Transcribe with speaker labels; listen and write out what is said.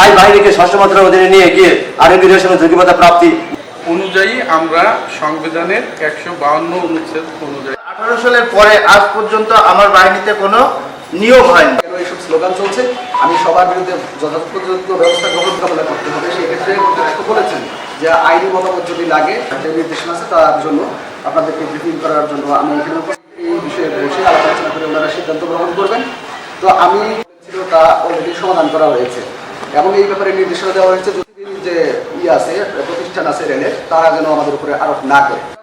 Speaker 1: তাই বাহিনীকে সশস্ত্র অধীনে নিয়ে গিয়ে আরবির সঙ্গে যোগ্যতা প্রাপ্তি
Speaker 2: অনুযায়ী আমরা সংবিধানের একশো বাউন্ন অনুচ্ছেদ অনুযায়ী
Speaker 3: আঠারো সালের পরে আজ পর্যন্ত আমার বাহিনীতে কোনো নিয়োগ হয়নি।
Speaker 4: এইসব স্লোগান চলছে? আমি সবার বিরুদ্ধে যথাযথ ব্যবস্থা গ্রহণ কামনা করতে হবে। সেক্ষেত্রে বলেছেন যে আইনি মতামত যদি লাগে যে নির্দেশনা আছে তার জন্য আপনাদেরকে ব্রিফিং করার জন্য আমি এখানে এই বিষয়ে বসে আলোচনা করে ওনারা সিদ্ধান্ত গ্রহণ করবেন। তো আমি তা অলরেডি সমাধান করা হয়েছে। এবং এই ব্যাপারে নির্দেশনা দেওয়া হয়েছে যদি যে ইয়ে আছে, প্রতিষ্ঠান আছে রেলের, তারা যেন আমাদের উপরে আরোপ না করে।